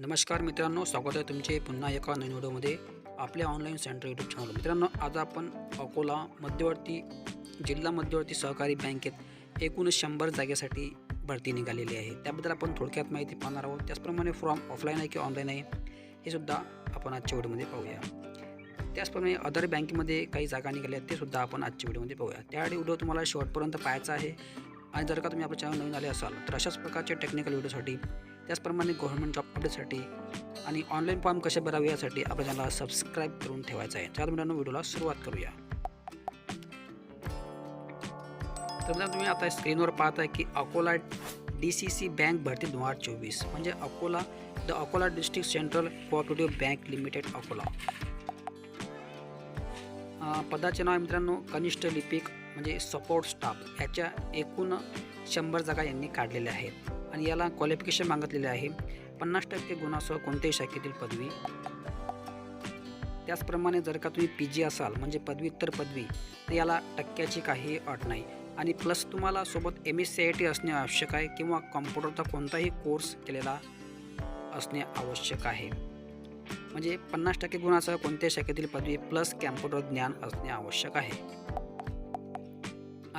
नमस्कार मित्रांनो स्वागत आहे तुमचे पुन्हा एका नवीन व्हिडिओमध्ये आपल्या ऑनलाईन सेंटर यूट्यूब चॅनल मित्रांनो आज आपण अकोला मध्यवर्ती जिल्हा मध्यवर्ती सहकारी बँकेत एकूण शंभर जागेसाठी भरती निघालेली आहे. त्याबद्दल आपण थोडक्यात माहिती पाहणार आहोत. त्याचप्रमाणे फॉर्म ऑफलाईन आहे की ऑनलाईन आहे हे सुद्धा आपण आजच्या व्हिडिओमध्ये पाहूया. त्याचप्रमाणे अदर बँकेमध्ये काही जागा निघाल्या आहेत ते सुद्धा आपण आजच्या व्हिडिओमध्ये पाहूया. त्यासाठी व्हिडिओ तुम्हाला शेवटपर्यंत पाहायचा आहे. आणि जर का तुम्ही आपल्या चॅनल नवीन आले असाल तर अशाच प्रकारचे टेक्निकल व्हिडिओसाठी त्याचप्रमाणे गव्हर्नमेंट जॉब अपडेटसाठी आणि ऑनलाईन फॉर्म कसे भरावे यासाठी आपल्या चॅनलला सबस्क्राईब करून ठेवायचं आहे. चार मित्रांनो व्हिडिओला सुरुवात करूया. तर मित्रांनो, तुम्ही आता स्क्रीनवर पाहताय की Akola D C C bank भरती दोन हजार चोवीस. म्हणजे Akola the Akola district central cooperative bank limited Akola. पदाचे नाव मित्रांनो कनिष्ठ लिपिक म्हणजे सपोर्ट स्टाफ याच्या एकूण शंभर जागा यांनी काढलेल्या आहेत. आणि याला क्वालिफिकेशन मागितलेले आहे. पन्नास टक्के गुणासह कोणत्याही शाखेतील पदवी. त्याचप्रमाणे जर का तुम्ही पी जी असाल म्हणजे पदव्युत्तर पदवी तर याला टक्क्याची काही अट नाही. आणि प्लस तुम्हाला सोबत M S C I T असणे आवश्यक आहे किंवा कॉम्प्युटरचा कोणताही कोर्स केलेला असणे आवश्यक आहे. म्हणजे पन्नास टक्के गुणासह कोणत्याही शाखेतील पदवी प्लस कॅम्प्युटर ज्ञान असणे आवश्यक आहे.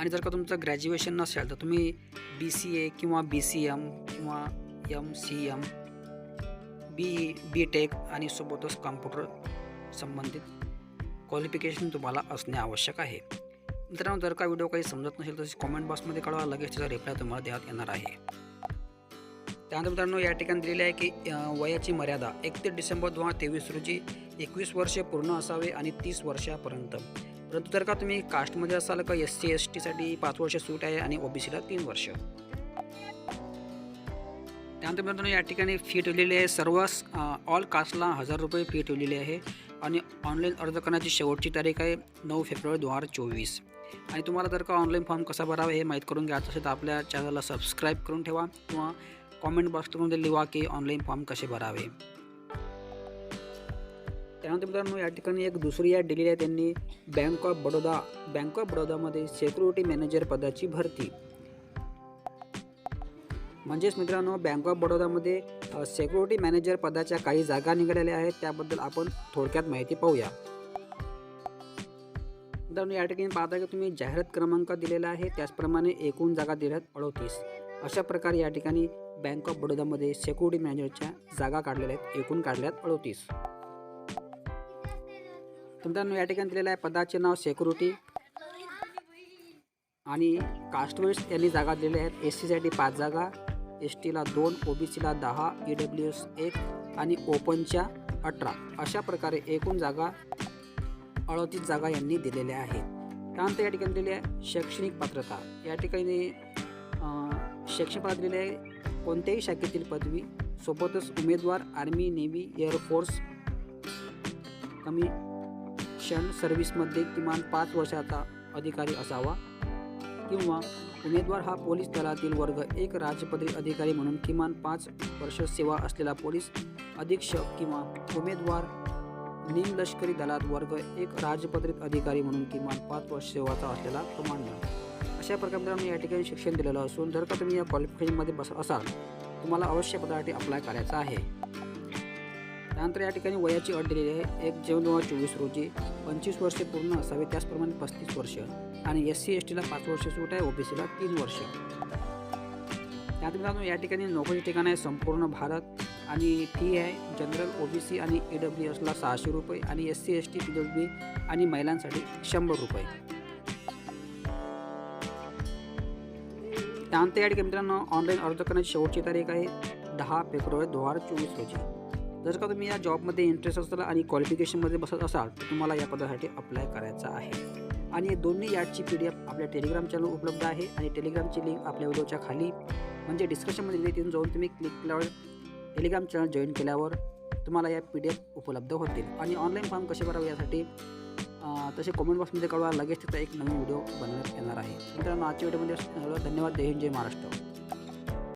आणि जर का तुमचं ग्रॅज्युएशन नसेल तर तुम्ही बी सी ए किंवा बी सी एम किंवा M C M B B tech आणि सोबतच कॉम्प्युटर संबंधित क्वालिफिकेशन तुम्हाला असणे आवश्यक आहे. मित्रांनो जर का व्हिडिओ काही समजत नसेल तर कॉमेंट बॉक्समध्ये कळवा लगेच त्याचा रिप्लाय तुम्हाला देण्यात येणार आहे. त्यानंतर मित्रांनो या ठिकाणी दिलेली आहे की वयाची मर्यादा एकतीस डिसेंबर दोन हजार तेवीस रोजी एकवीस वर्षे पूर्ण असावे आणि तीस वर्षापर्यंत. परंतु जर का तुम्ही कास्टमध्ये असाल का एस सी एस टीसाठी पाच वर्ष सूट आहे आणि ओबीसीला तीन वर्ष? त्यानंतर मित्रांनो या ठिकाणी फी ठेवलेली आहे. सर्व ऑल कास्टला हजार रुपये फी ठेवलेली आहे. आणि ऑनलाईन अर्ज करण्याची शेवटची तारीख आहे नऊ फेब्रुवारी दोन हजार चोवीस. आणि तुम्हाला जर का ऑनलाईन फॉर्म कसा भरावा हे माहीत करून घ्यायचं असेल तर आपल्या चॅनलला सबस्क्राईब करून ठेवा किंवा कॉमेंट बॉक्समध्ये लिहा की ऑनलाईन फॉर्म कसे भरावे. त्यानंतर मित्रांनो या ठिकाणी एक दुसरी ॲड दिलेली आहे त्यांनी. Bank of Baroda bank of बडोदामध्ये security manager पदाची भरती. म्हणजेच मित्रांनो बँक ऑफ बडोदामध्ये सेक्युरिटी मॅनेजर पदाच्या काही जागा निघालेल्या आहेत. त्याबद्दल आपण थोडक्यात माहिती पाहूया. मित्रांनो या ठिकाणी पाहता की तुम्ही जाहिरात क्रमांक दिलेला आहे. त्याचप्रमाणे एकूण जागा दिल्यात अडोतीस. अशा प्रकारे या ठिकाणी बँक ऑफ बडोदामध्ये सेक्युरिटी मॅनेजरच्या जागा काढलेल्या आहेत. एकूण काढल्यात अडोतीस. मित्रांनो या ठिकाणी दिलेलं आहे. पदाचे नाव सेक्युरिटी आणि कास्टवाईज यांनी जागा दिलेल्या आहेत. एस सीसाठी पाच जागा एस टीला दोन ओ बी सीला दहा ई डब्ल्यू एस एक आणि ओपनच्या अठरा. अशा प्रकारे एकूण जागा अडतीस जागा यांनी दिलेल्या आहेत. त्यानंतर या ठिकाणी दिलेली आहे शैक्षणिक पात्रता. या ठिकाणी शैक्षणिक पात्रता दिलेली आहे कोणत्याही शाखेतील पदवी. सोबतच उमेदवार आर्मी नेव्ही एअरफोर्स शिक्षण सर्व्हिसमध्ये किमान पाच वर्षाचा अधिकारी असावा किंवा उमेदवार हा पोलीस दलातील वर्ग एक राजपदरी अधिकारी म्हणून किमान पाच वर्ष सेवा असलेला पोलीस अधीक्षक किंवा उमेदवार निमलष्करी दलात वर्ग एक राजपत्रित अधिकारी म्हणून किमान पाच वर्ष सेवाचा असलेला कमांडर अशा प्रकारे मित्रांनो या ठिकाणी शिक्षण दिलेलं असून जर का तुम्ही या क्वालिफिकेशनमध्ये बस असाल तुम्हाला अवश्य पदासाठी अप्लाय करायचा आहे. त्यानंतर या ठिकाणी वयाची अट दिलेली आहे. एक जून दोन हजार चोवीस रोजी पंचवीस वर्षे पूर्ण असावे त्याचप्रमाणे पस्तीस वर्ष. आणि एस सी एस टीला पाच वर्ष सूट आहे ओबीसीला तीन वर्ष. त्यानंतर मित्रांनो या ठिकाणी नोकरीचे ठिकाण आहे संपूर्ण भारत. आणि फी आहे जनरल ओबीसी आणि ई डब्ल्यू एसला सहाशे रुपये आणि S C S T P W आणि महिलांसाठी शंभर रुपये. त्यानंतर या ठिकाणी मित्रांनो ऑनलाईन अर्ज करण्याची शेवटची तारीख आहे दहा फेब्रुवारी दोन हजार चोवीस रोजी. जर का तुम्ही या जॉबमध्ये इंटरेस्ट असाल आणि क्वालिफिकेशनमध्ये बसत असाल तर तुम्हाला या पदासाठी अप्लाय करायचा आहे. आणि दोन्ही याची पी डी एफ आपल्या टेलिग्राम चॅनल उपलब्ध आहे आणि टेलिग्रामची लिंक आपल्या व्हिडिओच्या खाली. म्हणजे डिस्क्रिप्शनमध्ये लिहिली तिथून जाऊन तुम्ही क्लिक केल्यावर टेलिग्राम चॅनल जॉईन केल्यावर तुम्हाला या पी डी एफ उपलब्ध होतील. आणि ऑनलाईन फॉर्म कसे भरावे यासाठी तसे कॉमेंट बॉक्समध्ये कळवा. लगेच तिथं एक नवीन व्हिडिओ बनवण्यात येणार आहे. मित्रांनो आजच्या व्हिडिओमध्ये धन्यवाद. जय हिंद जय महाराष्ट्र.